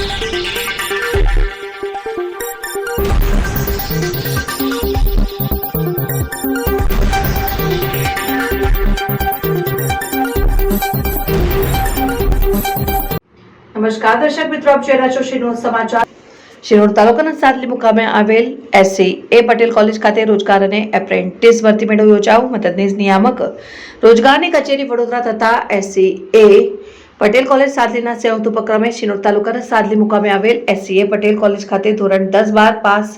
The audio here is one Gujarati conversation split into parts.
નમસ્કાર દર્શક મિત્રો આપ જોઈ રહ્યા છો શિનોર સમાચાર શિનોર તાલુકાના સાદલી મુકામે આવેલ એસસી એ પટેલ કોલેજ ખાતે રોજગાર અને એપ્રેન્ટિસ ભરતી મેળો યોજાયો મદદનીશ નિયામક રોજગારની કચેરી વડોદરા તથા એસસી એ પટેલ કોલેજ સાદલીના સંયુક્ત ઉપક્રમે શિનોર તાલુકાના સાદલી મુકામે આવેલ એસસીએ પટેલ કોલેજ ખાતે ધોરણ દસ બાર પાસ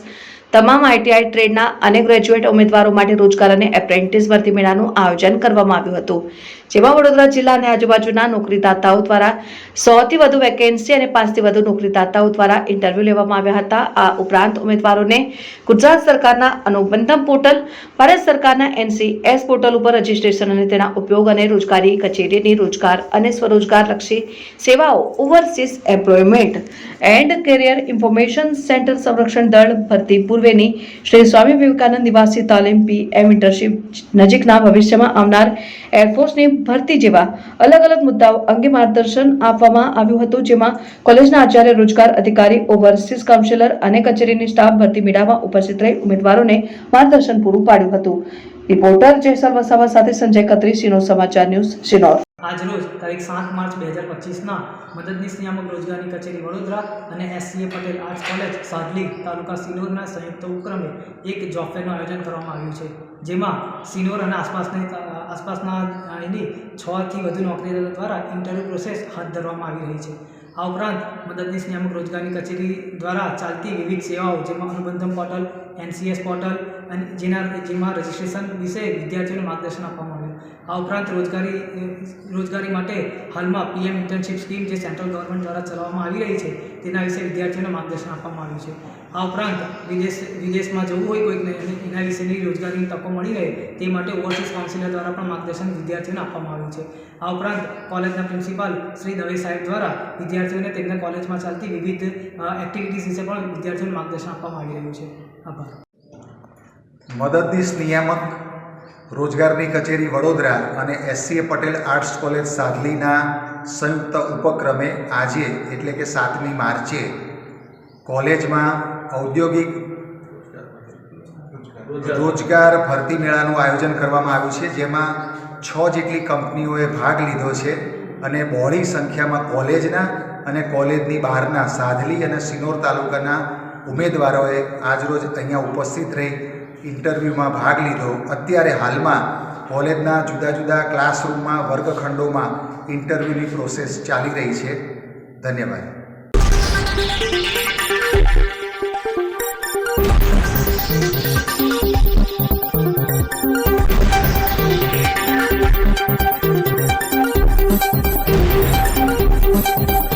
તમામ આઈટીઆઈ ટ્રેડના અને ગ્રેજ્યુએટ ઉમેદવારો માટે રોજગાર અને એપ્રેન્ટિસ ભરતી મેળાનું આયોજન કરવામાં આવ્યું હતું. જેમાં વડોદરા જિલ્લા અને આજુબાજુના નોકરીદાતાઓ દ્વારા સોથી વધુ વેકેન્સી અને પાંચથી વધુ નોકરીદાતાઓ દ્વારા ઇન્ટરવ્યૂ લેવામાં આવ્યા હતા. આ ઉપરાંત ઉમેદવારોને ગુજરાત સરકારના અનુબંધમ પોર્ટલ, ભારત સરકારના એનસીએસ પોર્ટલ ઉપર રજીસ્ટ્રેશન અને તેના ઉપયોગ અને રોજગારી કચેરીની રોજગાર અને સ્વરોજગાર લક્ષી સેવાઓ, overseas employment and career information centre સંરક્ષણ દળ ભરતી પૂર્વેની શ્રી સ્વામી વિવેકાનંદ નિવાસી તાલીમ પી એમ ઇન્ટર્નશીપ નજીકના ભવિષ્યમાં આવનાર એરફોર્સની ભરતી જેવા અલગ અલગ મુદ્દાઓ અંગે માર્ગદર્શન આપવામાં આવ્યું હતું, જેમાં કોલેજના આચાર્ય, રોજગાર અધિકારી, ઓવરસીઝ કાઉન્સિલર અને કચેરીની સ્ટાફ ભરતી મેળામાં ઉપસ્થિત રહી ઉમેદવારોને માર્ગદર્શન પૂરું પાડ્યું હતું. રિપોર્ટર જેસલ વસાવા સાથે સંજય કત્રી સિનો સમાચાર ન્યૂઝ શિનોર આજરોજ તારીખ સાત માર્ચ બે હજાર પચીસના મદદનીશ નિયામક રોજગારની કચેરી વડોદરા અને SCA Patel arts college Sadli taluka સિનોરના સંયુક્ત ઉપક્રમે એક જોબ ફેરનું આયોજન કરવામાં આવ્યું છે. જેમાં સિનોર અને આસપાસની, આસપાસના એની છથી વધુ નોકરીદારો દ્વારા ઇન્ટરવ્યૂ પ્રોસેસ હાથ ધરવામાં આવી રહી છે. આ ઉપરાંત મદદનીશ નિયામક રોજગારની કચેરી દ્વારા ચાલતી વિવિધ સેવાઓ જેમાં અનુબંધમ પોર્ટલ, એનસીએસ પોર્ટલ અને જેના, જેમાં રજિસ્ટ્રેશન વિશે વિદ્યાર્થીઓને માર્ગદર્શન આપવામાં આ ઉપરાંત રોજગારી રોજગારી માટે હાલમાં પીએમ ઇન્ટર્નશીપ સ્કીમ જે સેન્ટ્રલ ગવર્મેન્ટ દ્વારા ચલાવવામાં આવી રહી છે, તેના વિશે વિદ્યાર્થીઓને માર્ગદર્શન આપવામાં આવ્યું છે. આ ઉપરાંત વિદેશ, વિદેશમાં જવું હોય કોઈકને એના વિશેની રોજગારીની તકો મળી રહે તે માટે ઓવરસીઝ કાઉન્સિલર દ્વારા પણ માર્ગદર્શન વિદ્યાર્થીઓને આપવામાં આવ્યું છે. આ ઉપરાંત કોલેજના પ્રિન્સિપાલ શ્રી દવે સાહેબ દ્વારા વિદ્યાર્થીઓને તેમના કોલેજમાં ચાલતી વિવિધ એક્ટિવિટીઝ વિશે પણ વિદ્યાર્થીઓને માર્ગદર્શન આપવામાં આવી રહ્યું છે. આભાર. મદદનીશ નિયામક રોજગારની કચેરી વડોદરા અને એસસીએ પટેલ આર્ટ્સ કોલેજ સાદલીના સંયુક્ત ઉપક્રમે આજે એટલે કે સાતમી માર્ચે કોલેજમાં ઔદ્યોગિક રોજગાર ભરતી મેળાનું આયોજન કરવામાં આવ્યું છે, જેમાં છ જેટલી કંપનીઓએ ભાગ લીધો છે અને બહોળી સંખ્યામાં કોલેજના અને કોલેજની બહારના સાધલી અને સિનોર તાલુકાના ઉમેદવારોએ આજરોજ અહીંયા ઉપસ્થિત રહી ઇન્ટરવ્યૂમાં ભાગ લીધો. અત્યારે હાલમાં કોલેજના જુદા જુદા ક્લાસરૂમમાં, વર્ગખંડોમાં ઇન્ટરવ્યૂની પ્રોસેસ ચાલી રહી છે. ધન્યવાદ.